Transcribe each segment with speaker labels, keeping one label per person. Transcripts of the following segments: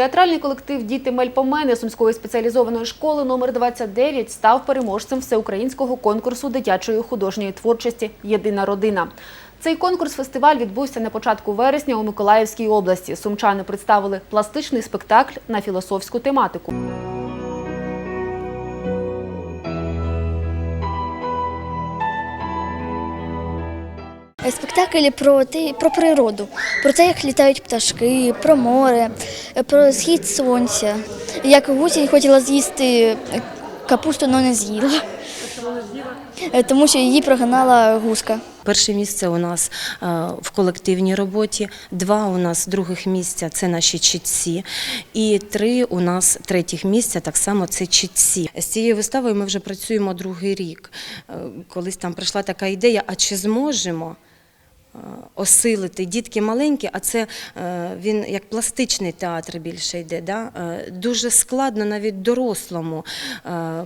Speaker 1: Театральний колектив Діти Мельпомени Сумської спеціалізованої школи номер 29 став переможцем всеукраїнського конкурсу дитячої художньої творчості Єдина родина. Цей конкурс-фестиваль відбувся на початку вересня у Миколаївській області. Сумчани представили пластичний спектакль на філософську тематику.
Speaker 2: Спектакль про те, про природу, про те, як літають пташки, про море, про схід сонця. Як гусінь хотіла з'їсти капусту, але не з'їла. Е, Тому що її прогнала гуска.
Speaker 3: Перше місце у нас е, в колективній роботі, два у нас других місця це наші чітці, і три у нас третіх місця так само це чітці. З цією виставою ми вже працюємо другий рік. Е, Колись там прийшла така ідея, а чи зможемо? Е, Осилити дітки маленькі, а це е, він як пластичний театр більше йде. Да? Е, Дуже складно навіть дорослому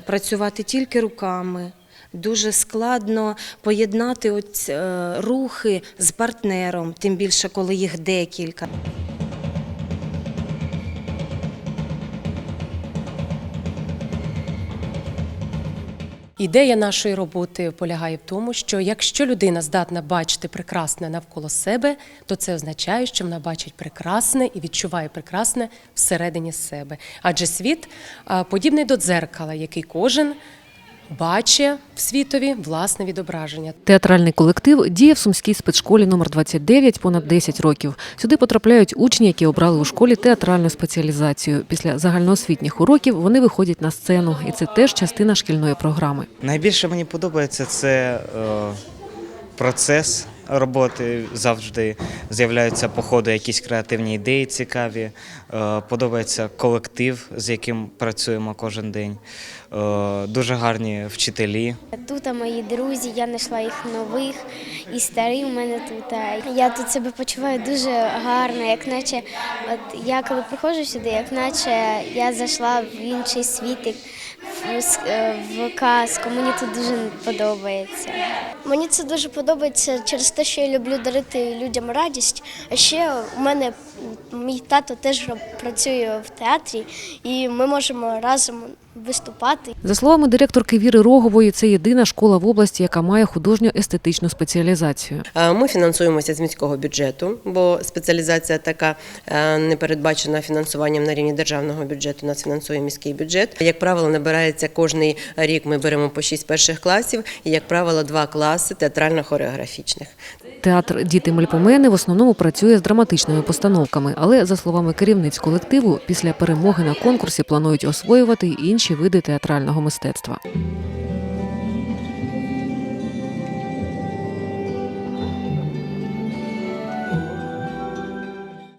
Speaker 3: працювати тільки руками. Дуже складно поєднати е, рухи з партнером, тим більше, коли їх декілька.
Speaker 4: Ідея нашої роботи полягає в тому, що якщо людина здатна бачити прекрасне навколо себе, то це означає, що вона бачить прекрасне і відчуває прекрасне всередині себе. Адже світ подібний до дзеркала, який кожен бачить в світові власне відображення.
Speaker 5: Театральний колектив діє в Сумській спецшколі номер 29 понад 10 років. Сюди потрапляють учні, які обрали у школі театральну спеціалізацію. Після загальноосвітніх уроків вони виходять на сцену, і це теж частина шкільної програми.
Speaker 6: Найбільше мені подобається це е, процес роботи. Завжди з'являються по ходу якісь креативні ідеї цікаві. Е, подобається колектив, з яким працюємо кожен день. Е, дуже гарні вчителі.
Speaker 7: Тут мої друзі, я знайшла їх нових і старі у мене тут. Я тут себе почуваю дуже гарно, як наче от я коли приходжу сюди, як наче я зайшла в інший світ, в, е, в казку. Мені тут дуже подобається.
Speaker 2: Мені це дуже подобається через те, що я люблю дарити людям радість. А ще у мене мій тато теж працює в театрі, і ми можемо разом виступати.
Speaker 5: За словами директорки Віри Рогової, це єдина школа в області, яка має художньо-естетичну спеціалізацію.
Speaker 8: Ми фінансуємося з міського бюджету, бо спеціалізація така не передбачена фінансуванням на рівні державного бюджету. Нас фінансує міський бюджет. Як правило, набирається кожний рік. Ми беремо по шість перших класів, і як правило, два класи театрально-хореографічних.
Speaker 5: Театр Діти Мельпомени в основному працює з драматичними постановками, але за словами керівниць колективу, після перемоги на конкурсі планують освоювати інші види театрального мистецтва.